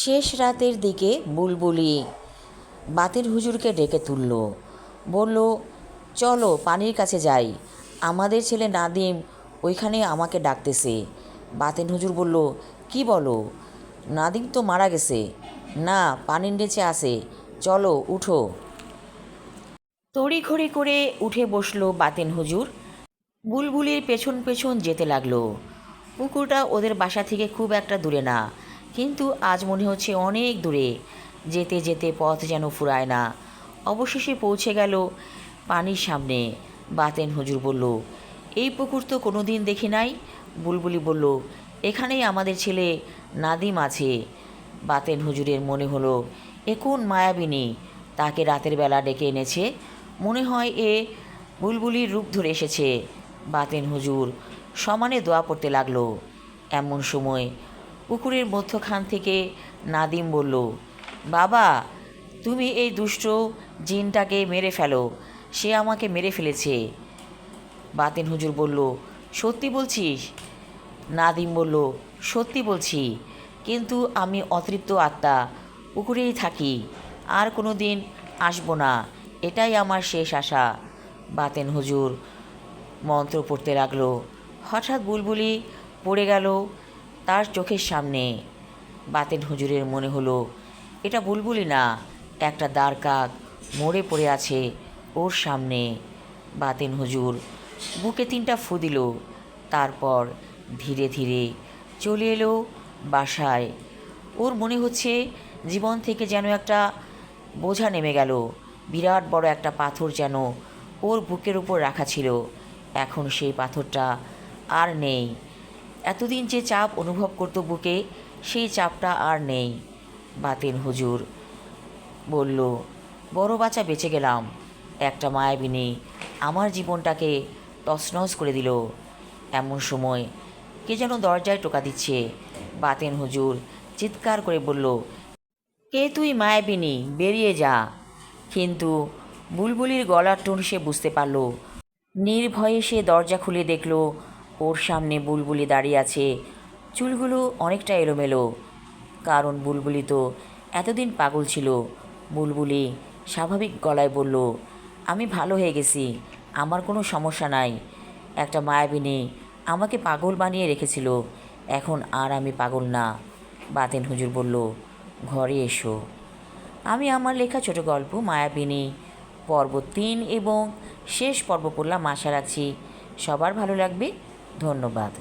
শেষ রাতের দিকে বুলবুলি বাতের হুজুরকে ডেকে তুলল। বলল, চলো, পানির কাছে যাই। আমাদের ছেলে নাদিম ওইখানে আমাকে ডাকতেছে। বাতেন হুজুর বলল, কি বলো? নাদিম তো মারা গেছে। না, পানির নিচে আছে। চলো, উঠো। তড়িঘড়ি করে উঠে বসল বাতেন হুজুর। বুলবুলির পেছন পেছন যেতে লাগল। পুকুরটা ওদের বাসা থেকে খুব একটা দূরে না। কিন্তু আজ মনে হচ্ছে অনেক দূরে। যেতে যেতে পথ যেন ফুরায় না। অবশেষে পৌঁছে গেল পানির সামনে। বাতেন হুজুর বলল, এই পুকুর তো কোনো দিন দেখি নাই। বুলবুলি বলল, এখানেই আমাদের ছেলে নাদিম আছে। বাতেন হুজুরের মনে হলো, এ কোন মায়াবিনী তাকে রাতের বেলা ডেকে এনেছে। মনে হয় এ বুলবুলির রূপ ধরে এসেছে। বাতেন হুজুর সমানে দোয়া পড়তে লাগল। এমন সময় পুকুরের মধ্যখান থেকে নাদিম বলল, বাবা, তুমি এই দুষ্ট জিনটাকে মেরে ফেলো। সে আমাকে মেরে ফেলেছে। বাতেন হুজুর বলল, সত্যি বলছিস? নাদিম বলল, সত্যি বলছি, কিন্তু আমি অতৃপ্ত আত্মা। পুকুরেই থাকি, আর কোনো দিন আসব না। এটাই আমার শেষ আশা। বাতেন হুজুর মন্ত্র পড়তে লাগল। হঠাৎ বুলবুলি পড়ে গেল। তার চোখের সামনে। বাতেন হুজুরের মনে হলো, এটা বুলবুলি না, একটা দাঁড় কাক, মরে পড়ে আছে ওর সামনে। বাতেন হুজুর বুকে তিনটা ফু দিল, তারপর ধীরে ধীরে চলে এলো বাসায়। ওর মনে হচ্ছে জীবন থেকে যেন একটা বোঝা নেমে গেল, বিরাট বড় একটা পাথর যেন ওর বুকের উপর রাখা ছিল। এখন সেই পাথরটা আর নেই। এতদিন যে চাপ অনুভব করতো বুকে, সেই চাপটা আর নেই। বাতেন হুজুর বলল, বড় বাচ্চা বেঁচে গেলাম। একটা মায়াবিনী আমার জীবনটাকে তছনছ করে দিল। এমন সময় কে যেন দরজায় টোকা দিচ্ছে। বাতেন হুজুর চিৎকার করে বলল, কে তুই মায়াবিনী বেরিয়ে যা। কিন্তু বুলবুলির গলার টোন সে বুঝতে পারল। নির্ভয়ে সে দরজা খুলে দেখল ওর সামনে বুলবুলি দাঁড়িয়ে আছে। চুলগুলো অনেকটা এলোমেলো। কারণ বুলবুলি তো এতদিন পাগল ছিল। বুলবুলি স্বাভাবিক গলায় বলল, আমি ভালো হয়ে গেছি, আমার কোনো সমস্যা নাই। একটা মায়াবিনী আমাকে পাগল বানিয়ে রেখেছিল। এখন আর আমি পাগল না, বাতেন হুজুর বলল, ঘরে এসো। আমি আমার লেখা ছোট গল্প, মায়াবিনী, পর্ব তিন এবং শেষ পর্ব পড়লাম আশা রাখছি। সবার ভালো লাগবে। ধন্যবাদ।